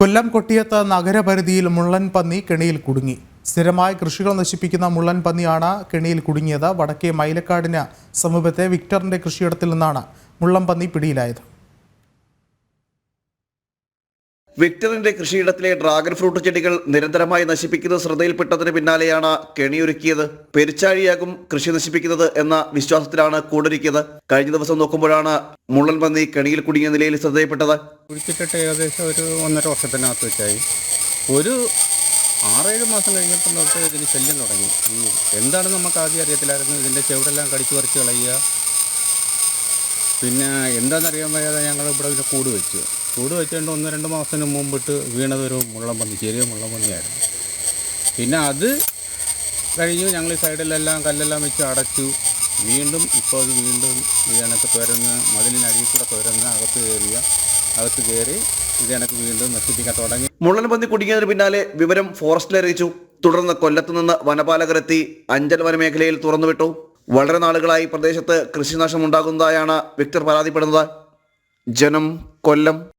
കൊല്ലം കൊട്ടിയത്ത് നഗരപരിധിയിൽ മുള്ളൻ പന്നി കെണിയിൽ കുടുങ്ങി. സ്ഥിരമായ കൃഷികൾ നശിപ്പിക്കുന്ന മുള്ളൻ പന്നിയാണ് കെണിയിൽ കുടുങ്ങിയത്. വടക്കേ മൈലക്കാടിന് സമീപത്തെ വിക്ടറിന്റെ കൃഷിയിടത്തിൽ നിന്നാണ് മുള്ളൻ പന്നി പിടിയിലായത്. വിക്ടറിന്റെ കൃഷിയിടത്തിലെ ഡ്രാഗൺ ഫ്രൂട്ട് ചെടികൾ നിരന്തരമായി നശിപ്പിക്കുന്നത് ശ്രദ്ധയിൽപ്പെട്ടതിന് പിന്നാലെയാണ് കെണിയൊരുക്കിയത്. പെരിച്ചാഴിയാകും കൃഷി നശിപ്പിക്കുന്നത് എന്ന വിശ്വാസത്തിലാണ് കൂടൊരുക്കിയത്. കഴിഞ്ഞ ദിവസം നോക്കുമ്പോഴാണ് മുള്ളൻ പന്നി കെണിയിൽ കുടുങ്ങിയ നിലയിൽ ശ്രദ്ധയിൽപ്പെട്ടത്. കുഴിച്ചിട്ടിട്ട് ഏകദേശം ഒരു ഒന്നര വർഷത്തിനകത്ത് വെച്ചായി. ഒരു ആറേഴ് മാസം കഴിഞ്ഞപ്പോൾ തൊട്ട് ഇതിന് ശല്യം തുടങ്ങി. എന്താണ് എന്താണെന്ന് നമുക്ക് ആദ്യം അറിയത്തില്ലായിരുന്നു. ഇതിന്റെ ചെവിടെല്ലാം കടിച്ചു പറിച്ച് കളയുക പിന്നെ എന്താണെന്നറിയാൻ വയ്യാതെ ഞങ്ങൾ ഇവിടെ ഒരു കൂട് വെച്ചു. കൂട് വെച്ചുകൊണ്ട് ഒന്ന് രണ്ട് മാസത്തിന് മുമ്പിട്ട് വീണതൊരു മുള്ളംപന്നി ചെറിയ മുള്ളംപന്നിയായിരുന്നു. പിന്നെ അത് കഴിഞ്ഞു ഞങ്ങൾ ഈ സൈഡിലെല്ലാം കല്ലെല്ലാം വെച്ച് അടച്ചു. വീണ്ടും ഇപ്പോൾ അത് വീണ്ടും ഇത് കണക്ക് തുരന്ന് മതിലിനടിയിൽ കൂടെ തുരന്ന് അകത്ത് കയറിയ അകത്ത് കയറി ഇത് കണക്ക് വീണ്ടും നശിപ്പിക്കാൻ തുടങ്ങി. മുള്ളൻ പന്നി കുടുങ്ങിയതിന് പിന്നാലെ വിവരം ഫോറസ്റ്റിൽ അറിയിച്ചു. തുടർന്ന് കൊല്ലത്ത് നിന്ന് വനപാലകരെത്തി അഞ്ചൽ വനമേഖലയിൽ തുറന്നുവിട്ടു. വളരെ നാളുകളായി പ്രദേശത്ത് കൃഷിനാശം ഉണ്ടാകുന്നതായാണ് വിക്ടർ പരാതിപ്പെടുന്നത്. ജനം കൊല്ലം.